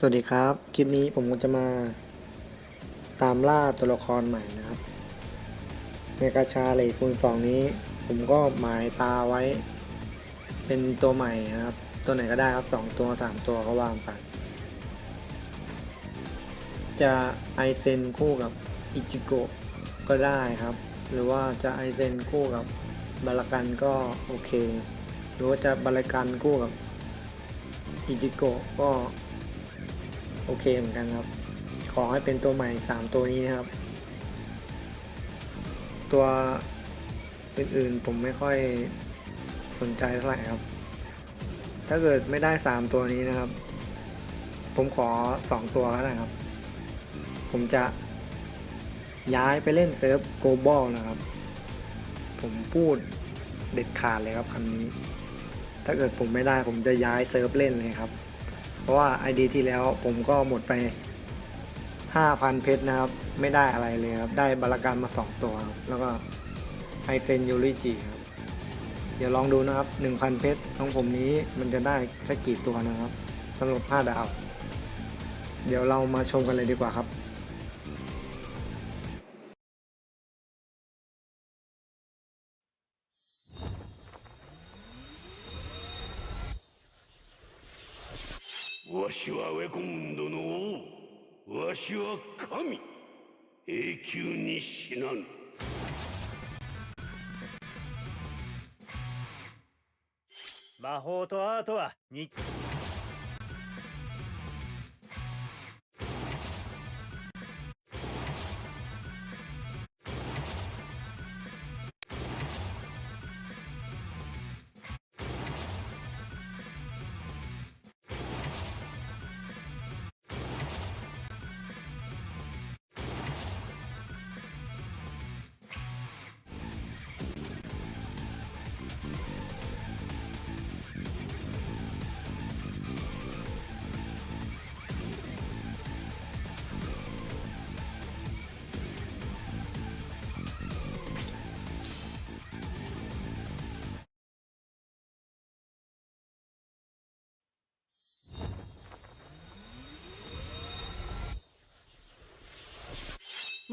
สวัสดีครับ คลิปนี้ผมก็จะมาตามล่าตัวละครใหม่นะครับ ในกาชาเลคูณสองนี้ ผมก็หมายตาไว้ เป็นตัวใหม่นะครับ ตัวไหนก็ได้ครับสองตัวสามตัวก็วางไป จะไอเซนคู่กับอิจิโกะก็ได้ครับ หรือว่าจะไอเซนคู่กับบาลกันก็โอเค หรือว่าจะบาลกันคู่กับอิจิโกะก็ โอเคเหมือนกันครับ ขอให้เป็นตัวใหม่ 3 ตัวนี้นะครับ ตัวอื่นๆผมไม่ค่อยสนใจเท่าไหร่ครับ ถ้าเกิดไม่ได้ 3 ตัวนี้นะครับ ผมขอ 2 ตัวก็ได้ครับ ผมจะย้ายไปเล่นเซิร์ฟโกลบอลนะครับ ผมพูดเด็ดขาดเลยครับคำนี้ ถ้าเกิดผมไม่ได้ผมจะย้ายเซิร์ฟเล่นเลยครับ เพราะว่า ID ที่แล้วผมก็หมดไป 5,000 เพชรนะครับ ไม่ได้อะไรเลยครับ ได้บาลาการมา 2 ตัว แล้วก็ไอเซนยูริจิครับ เดี๋ยวลองดูนะครับ 1,000 เพชรของผมนี้มันจะได้สักกี่ตัวนะครับสำหรับ 5 ดาว เดี๋ยวเรามาชมกันเลยดีกว่าครับ わしはウェコンドの王わしは神。永久に死なぬ。魔法とアートは日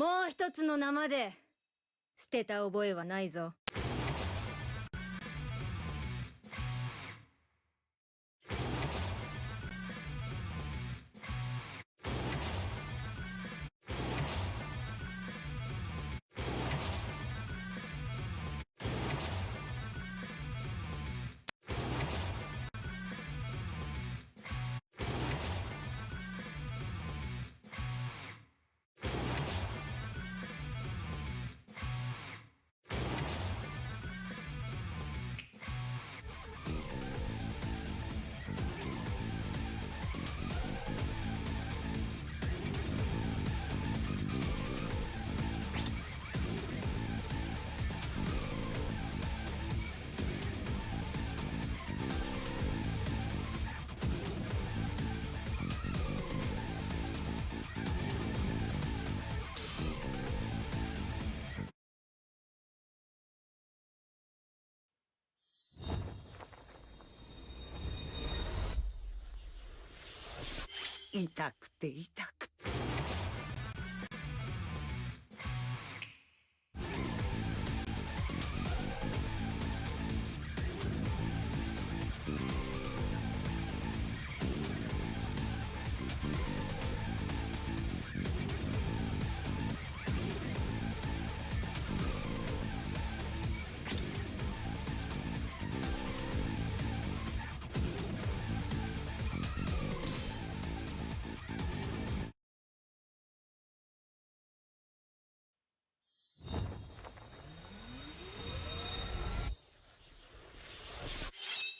もう一つの生で捨てた覚えはないぞ。痛くて痛くて。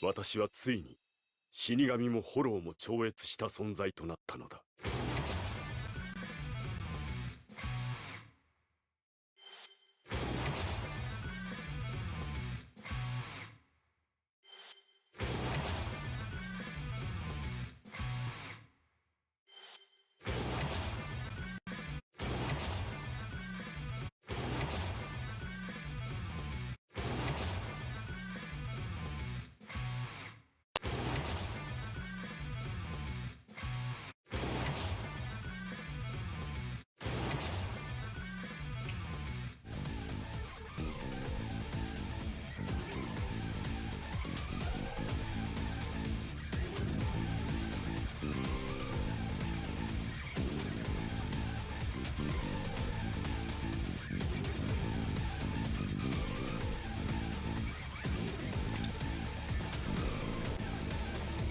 私はついに死神もホローも超越した存在となったのだ。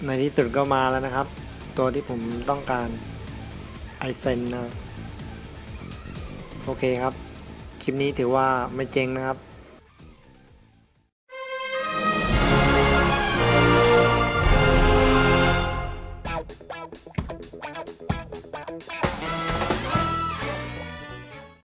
ในที่สุดก็มาแล้วนะครับ ตัวที่ผมต้องการไอเซนนะ โอเคครับ คลิปนี้ถือว่าไม่เจ๊งนะครับ